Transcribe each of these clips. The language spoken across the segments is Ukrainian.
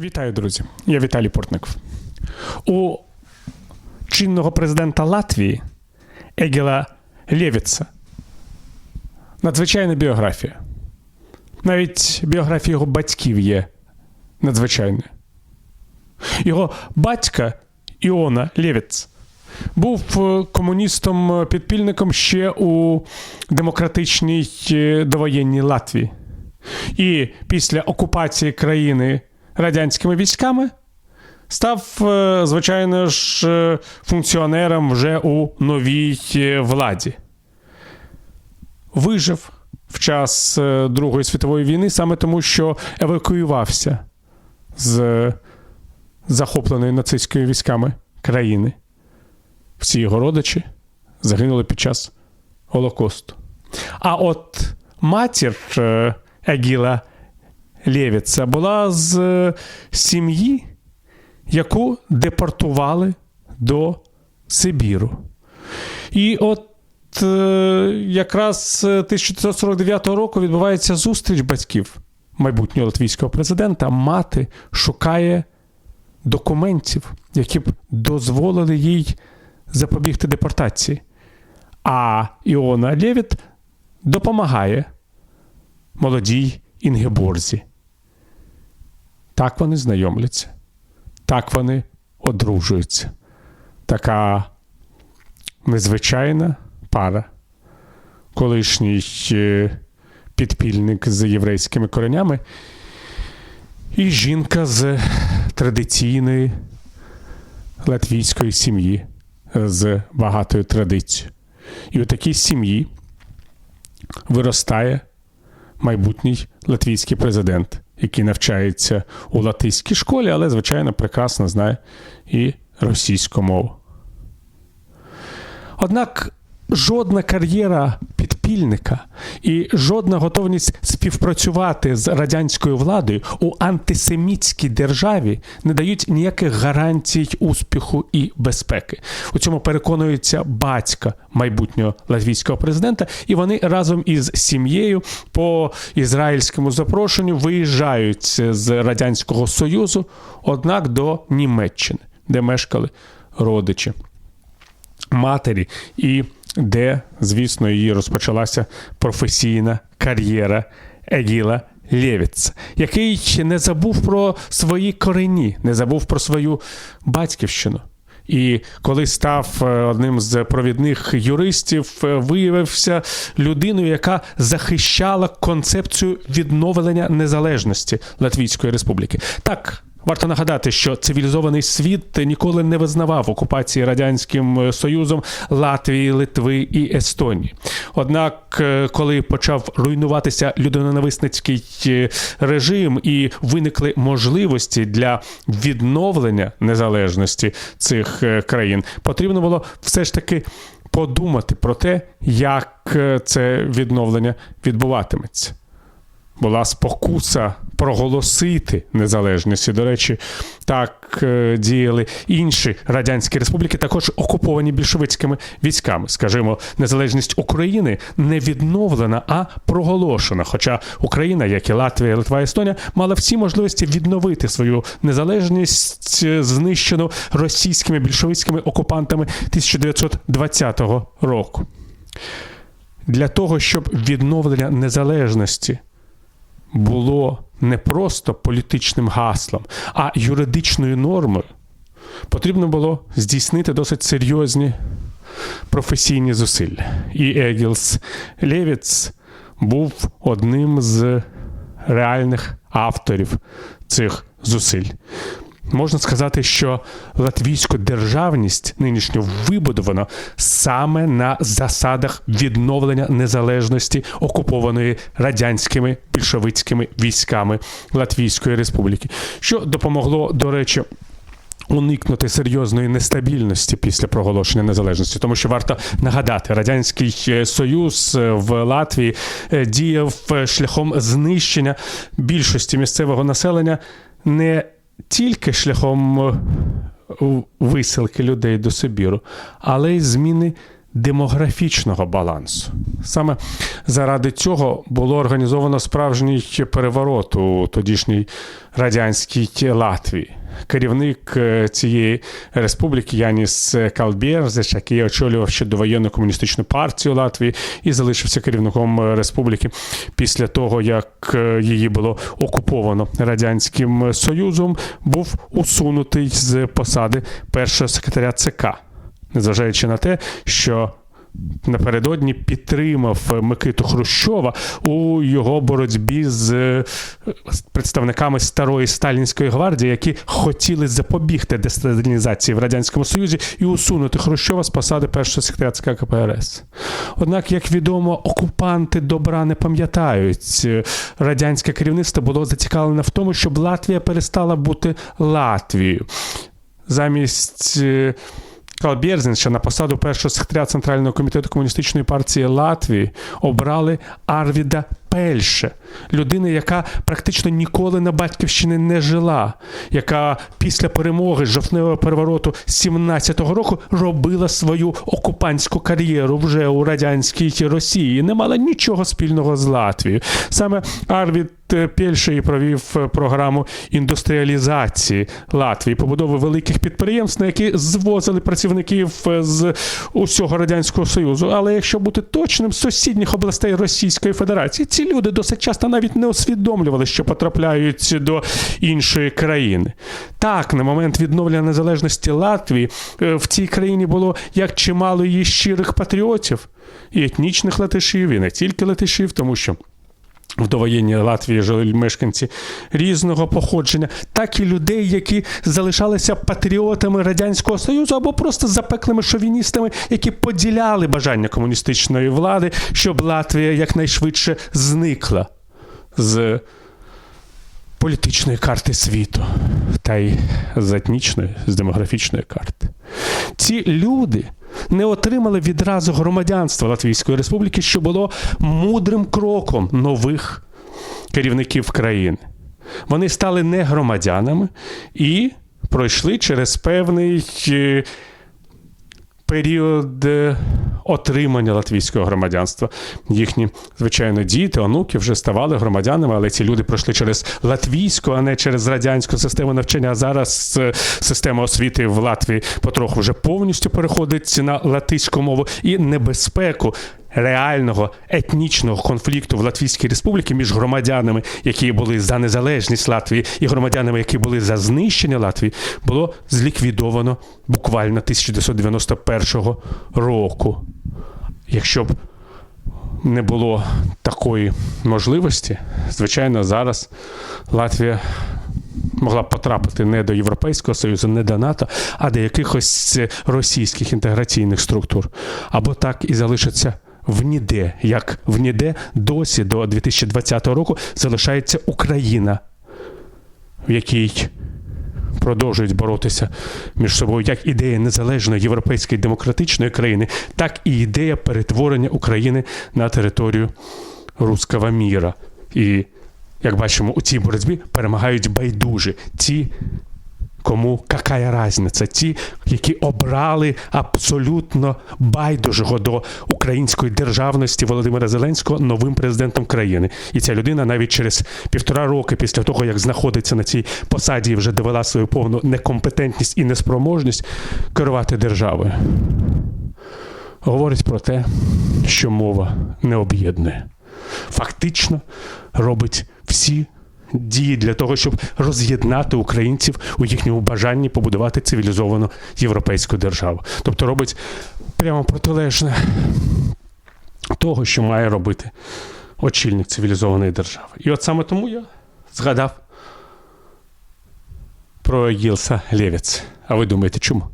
Вітаю, друзі. Я Віталій Портников. У чинного президента Латвії Егіла Лєвіца надзвичайна біографія. Навіть біографія його батьків є надзвичайною. Його батька Іона Лєвіц був е, комуністом-підпільником ще у демократичній е, довоєнній Латвії. І після окупації країни радянськими військами став, е, звичайно ж, е, функціонером вже у новій е, владі. Вижив в час Другої світової війни саме тому, що евакуювався з захопленої нацистськими військами країни. Всі його родичі загинули під час Голокосту. А от матір Егіла Лєвіца була з е, сім'ї, яку депортували до Сибіру. І от е, якраз е, 1949 року відбувається зустріч батьків майбутнього латвійського президента. Мати шукає документів, які б дозволили їй запобігти депортації. А Іона Лєвіт допомагає молодій Інгеборзі. Так вони знайомляться, так вони одружуються. Така незвичайна пара. Колишній е, підпільник з єврейськими коренями і жінка з традиційної латвійської сім'ї з багатою традицією. І у такій сім'ї виростає майбутній латвійський президент, який навчається у латиській школі, але, звичайно, прекрасно знає і російську мову. Однак жодна кар'єра підпільника і жодна готовність співпрацювати з радянською владою у антисемітській державі не дають ніяких гарантій успіху і безпеки. У цьому переконується батька майбутнього латвійського президента, і вони разом із сім'єю по ізраїльському запрошенню виїжджають з радянського союзу, однак до Німеччини, де мешкали родичі матері, і де, звісно, її розпочалася професійна кар'єра Егіла Лєвіца, який не забув про свої корені, не забув про свою батьківщину. І коли став е, одним з провідних юристів, е, виявився людиною, яка захищала концепцію відновлення незалежності Латвійської Республіки. Так, Варто нагадати, що цивілізований світ ніколи не визнавав окупації радянським союзом Латвії, Литви і Естонії. Однак, е, коли почав руйнуватися людиноненависницький е, режим і виникли можливості для відновлення незалежності цих е, країн, потрібно було все ж таки подумати про те, як е, це відновлення відбуватиметься була спокуса проголосити незалежність. До речі, так е, діяли інші радянські республіки, також окуповані більшовицькими військами. Скажімо, незалежність України не відновлена, а проголошена. Хоча Україна, як і Латвія, Литва, Естонія, мала всі можливості відновити свою незалежність, е, знищену російськими більшовицькими окупантами 1920 року. Для того, щоб відновлення незалежності було не просто політичним гаслом, а юридичною нормою, потрібно було здійснити досить серйозні професійні зусилля. І Егілс Лєвіц був одним з реальних авторів цих зусиль. Можна сказати, що латвійську державність нинішньо вибудовано саме на засадах відновлення незалежності окупованої радянськими більшовицькими військами Латвійської Республіки, що допомогло, до речі. Уникнути серйозної нестабільності після проголошення незалежності, тому що варто нагадати, радянський е, союз е, в Латвії е, діяв шляхом знищення більшості місцевого населення не тільки шляхом е, висилки людей до Сибіру, але й зміни демографічного балансу. Саме заради цього було організовано справжній переворот у тодішній радянській Латвії. Керівник е, цієї республіки Яніс Калбєрзеш, який очолював ще довоєнну комуністичну партію Латвії і залишився керівником е, республіки після того, як е, її було окуповано радянським союзом, був усунутий з посади першого секретаря ЦК, незважаючи на те, що напередодні підтримав Микиту Хрущова у його боротьбі з е, представниками старої сталінської гвардії, які хотіли запобігти десталінізації в радянському союзі і усунути Хрущова з посади першого секретаря ЦК КПРС. Однак, як відомо, окупанти добра не пам'ятають. Е, Радянське керівництво було зацікавлене в тому, щоб Латвія перестала бути Латвією. Замість е, що на посаду першого секретаря Центрального комітету комуністичної партії Латвії обрали Арвіда Пельше, людина, яка практично ніколи на батьківщині не жила, яка після перемоги жовтневого перевороту 17-го року робила свою окупантську кар'єру вже у радянській Росії, не мала нічого спільного з Латвією. Саме Арвід Пельше і провів е, програму індустріалізації Латвії, побудови великих підприємств, на які звозили працівників е, з усього радянського союзу. Але якщо бути точним, сусідніх областей Російської Федерації, ці люди досить часто навіть не усвідомлювали, що потрапляють до іншої країни. Так, на момент відновлення незалежності Латвії е, в цій країні було як чимало її щирих патріотів і етнічних латишів, і не тільки латишів, тому що. В довоєнній Латвії жили мешканці різного походження, так і людей, які залишалися патріотами Радянського Союзу або просто запеклими шовіністами, які поділяли бажання комуністичної влади, щоб Латвія якнайшвидше зникла з політичної карти світу та й з етнічної, з демографічної карти. Ці люди не отримали відразу громадянство Латвійської Республіки, що було мудрим кроком нових керівників країни. Вони стали не громадянами і пройшли через певний е, період е, отримання латвійського громадянства. Їхні, звичайно, діти, онуки вже ставали громадянами, але ці люди пройшли через латвійську, а не через радянську систему навчання. А зараз е, система освіти в Латвії потроху вже повністю переходить на латиську мову і небезпеку. Реального етнічного конфлікту в Латвійській республіці між громадянами, які були за незалежність Латвії, і громадянами, які були за знищення Латвії, було зліквідовано буквально 1991 року. Якщо б не було такої можливості, звичайно, зараз Латвія могла б потрапити не до Європейського Союзу, не до НАТО, а до якихось російських інтеграційних структур. Або так і залишиться в ніде, як в ніде досі до 2020 року залишається Україна, в якій продовжують боротися між собою як ідея незалежної європейської демократичної країни, так і ідея перетворення України на територію руського міра. І як бачимо, у цій боротьбі перемагають байдужі ті, кому какая різниця, ті, які обрали абсолютно байдужого до української державності Володимира Зеленського новим президентом країни. І ця людина навіть через півтора роки після того, як знаходиться на цій посаді, вже довела свою повну некомпетентність і неспроможність керувати державою. Говорить про те, що мова не об'єднує. Фактично робить всі дії для того, щоб роз'єднати українців у їхньому бажанні побудувати цивілізовану європейську державу. Тобто робить прямо протилежне того, що має робити очільник цивілізованої держави. І от саме тому я згадав про Гілса Лєвіц. А ви думаєте, чому?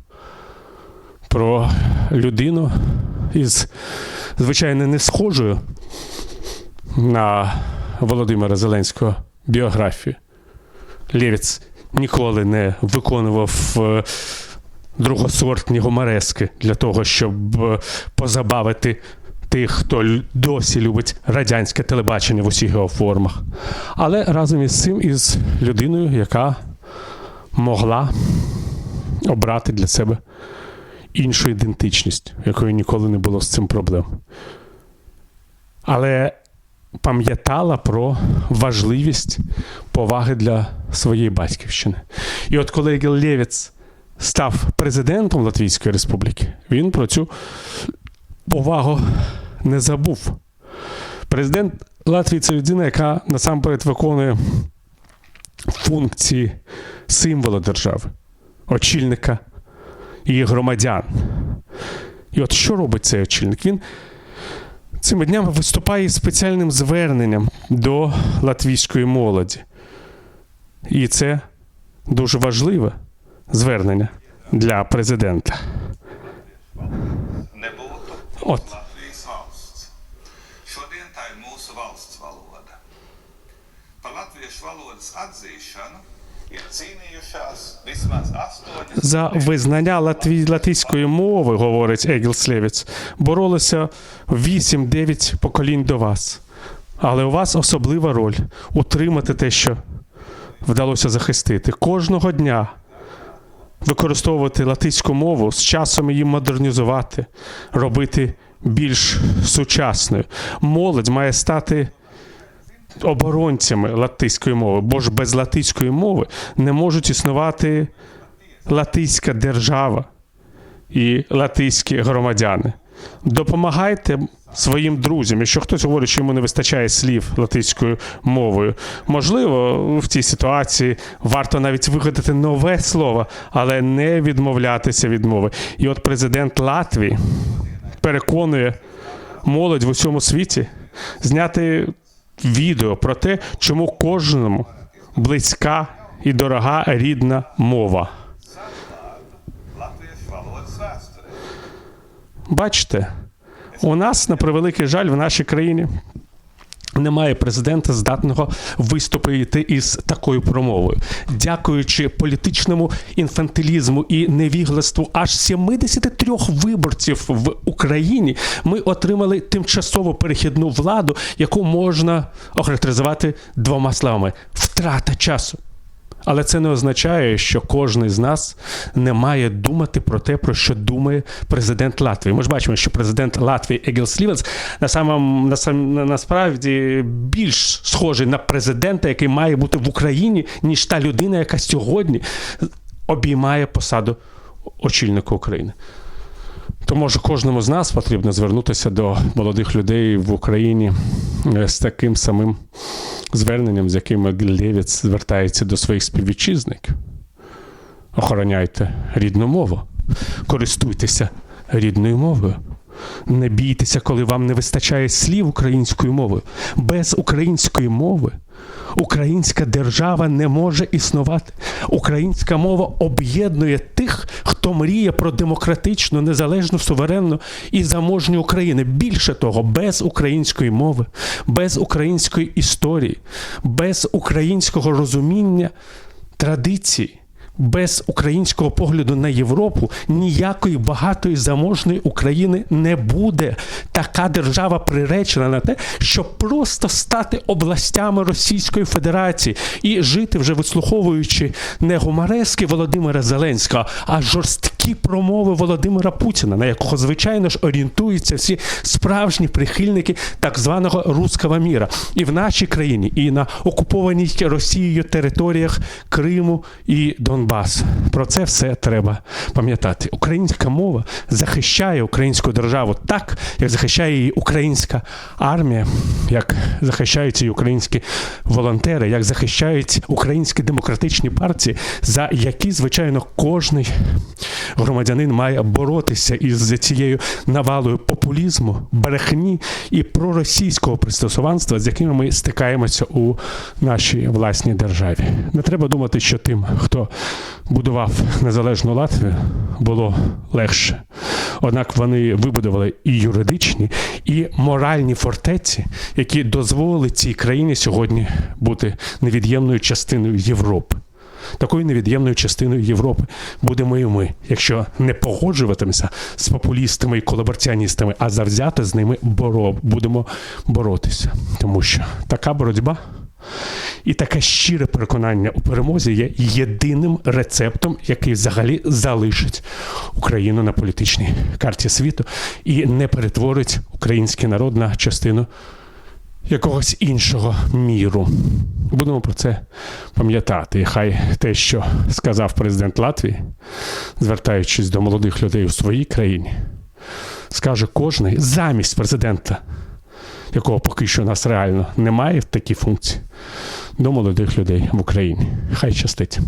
Про людину із, звичайно, не схожою на Володимира Зеленського біографію. Лєвіц ніколи не виконував е, другосортні гумарески для того, щоб е, позабавити тих, хто досі любить радянське телебачення в усіх його формах. Але разом із цим із людиною, яка могла обрати для себе іншу ідентичність, якої ніколи не було з цим проблем. Але пам'ятала про важливість поваги для своєї батьківщини. І от коли Лєвіц став президентом Латвійської Республіки, він про цю повагу не забув. Президент Латвії це людина, яка насамперед виконує функції символа держави, очільника і громадян. І от що робить цей очільник? Він цими днями виступає із спеціальним зверненням до латвійської молоді. І це дуже важливе звернення для президента. valsts. Šodien tā ir mūsu valsts valoda. Par latviešu valodas atzīšanu За визнання латві... латвійської мови, говорить Егіл Слєвіц, боролися 8-9 поколінь до вас. Але у вас особлива роль утримати те, що вдалося захистити. Кожного дня використовувати латиську мову, з часом її модернізувати, робити більш сучасною. Молодь має стати оборонцями латиської мови, бо ж без латиської мови не можуть існувати латиська держава і латиські громадяни. Допомагайте своїм друзям. Якщо хтось говорить, що йому не вистачає слів латиською мовою, можливо, в цій ситуації варто навіть вигадати нове слово, але не відмовлятися від мови. І от президент Латвії переконує молодь в усьому світі зняти відео про те, чому кожному близька і дорога рідна мова. Бачите, у нас, на превеликий жаль, в нашій країні немає президента, здатного виступити із такою промовою, дякуючи політичному інфантилізму і невігластву аж 73 виборців в Україні. Ми отримали тимчасову перехідну владу, яку можна охарактеризувати двома словами: втрата часу. Але це не означає, що кожен з нас не має думати про те, про що думає президент Латвії. Ми ж бачимо, що президент Латвії Егіл Слівенс на самом на сам насправді більш схожий на президента, який має бути в Україні, ніж та людина, яка сьогодні обіймає посаду очільника України. То може кожному з нас потрібно звернутися до молодих людей в Україні е, з таким самим зверненням, з якими Лєвіц звертається до своїх співвітчизників. Охороняйте рідну мову, користуйтеся рідною мовою. Не бійтеся, коли вам не вистачає слів українською мовою. Без української мови українська держава не може існувати. Українська мова об'єднує тих, хто мріє про демократичну, незалежну, суверенну і заможню Україну. Більше того, без української мови, без української історії, без українського розуміння традицій. Без українського погляду на Європу ніякої багатої заможної України не буде. Така держава приречена на те, щоб просто стати областями Російської Федерації і жити, вже вислуховуючи не гумарески Володимира Зеленського, а жорсткі промови Володимира Путіна, на якого звичайно ж орієнтуються всі справжні прихильники так званого руского міра. І в нашій країні, і на окупованій Росією територіях Криму і Донбасу. Про це все треба пам'ятати. Українська мова захищає українську державу так, як захищає її українська армія, як захищають її українські волонтери, як захищають українські демократичні партії, за які, звичайно, кожний громадянин має боротися із цією навалою популізму, брехні і проросійського пристосуванства, з якими ми стикаємося у нашій власній державі. Не треба думати, що тим, хто будував незалежну Латвію, було легше. Однак вони вибудували і юридичні, і моральні фортеці, які дозволили цій країні сьогодні бути невід'ємною частиною Європи. Такою невід'ємною частиною Європи будемо і ми, якщо не погоджуватимемося з популістами і колабораціоністами, а завзято з ними боро, будемо боротися. Тому що така боротьба І таке щире переконання у перемозі є єдиним рецептом, який взагалі залишить Україну на політичній карті світу і не перетворить український народ на частину якогось іншого міру. Будемо про це пам'ятати. І хай те, що сказав президент Латвії, звертаючись до молодих людей у своїй країні, скаже кожний замість президента, якого поки що у нас реально немає в такій функції, до молодих людей в Україні. Хай щастить.